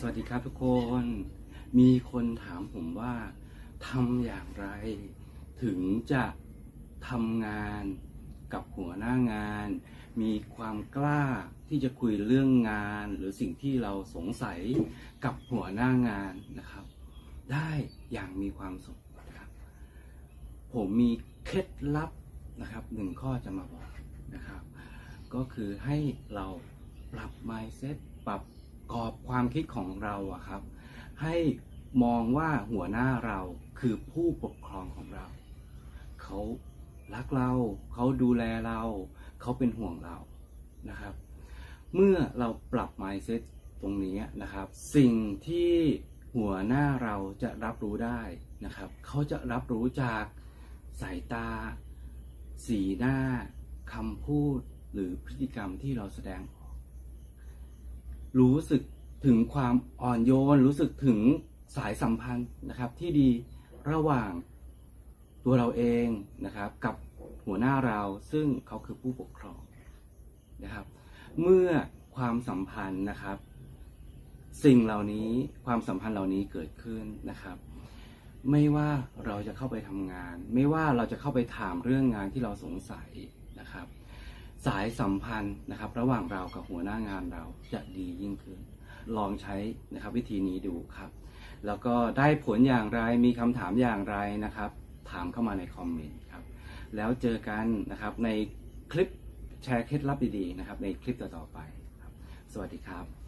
สวัสดีครับทุกคน มีคนถามผมว่าทำอย่างไร ถึงจะทำงานกับหัวหน้างาน มีความกล้าที่จะคุยเรื่องงาน หรือสิ่งที่เราสงสัยกับหัวหน้างานนะครับ ได้อย่างมีความสุขนะครับ ผมมีเคล็ดลับนะครับหนึ่งข้อจะมาบอกนะครับ ก็คือให้เราปรับ mindset ปรับ กรอบความคิดของเราอะครับ ให้มองว่าหัวหน้าเราคือผู้ปกครองของเรา เขารักเราเขาดูแลเรา เขาเป็นห่วงเรานะครับ เมื่อเราปรับ mindset ตรงนี้นะครับ สิ่งที่หัวหน้าเราจะรับรู้ได้นะครับ เขาจะรับรู้จากสายตา สีหน้าคำพูดหรือพฤติกรรมที่เราแสดงออก รู้สึกถึงความอ่อนโยน รู้สึกถึงสายสัมพันธ์นะครับ ที่ดีระหว่างตัวเราเองนะครับ กับหัวหน้าเราซึ่งเขาคือผู้ปกครองนะครับ เมื่อความสัมพันธ์นะครับ สิ่งเหล่านี้ความสัมพันธ์เหล่านี้เกิดขึ้นนะครับ ไม่ว่าเราจะเข้าไปทำงาน ไม่ว่าเราจะเข้าไปถามเรื่องงานที่เราสงสัยนะครับ สายสัมพันธ์นะครับ ระหว่างเรากับหัวหน้างานเราจะดียิ่งขึ้น ลองใช้นะครับวิธีนี้ดูครับ แล้วก็ได้ผลอย่างไรมีคำถามอย่างไรนะครับ ถามเข้ามาในคอมเมนต์ครับ แล้วเจอกันนะครับในคลิปแชร์เคล็ดลับดีๆนะครับ ในคลิปต่อๆไปครับ สวัสดีครับ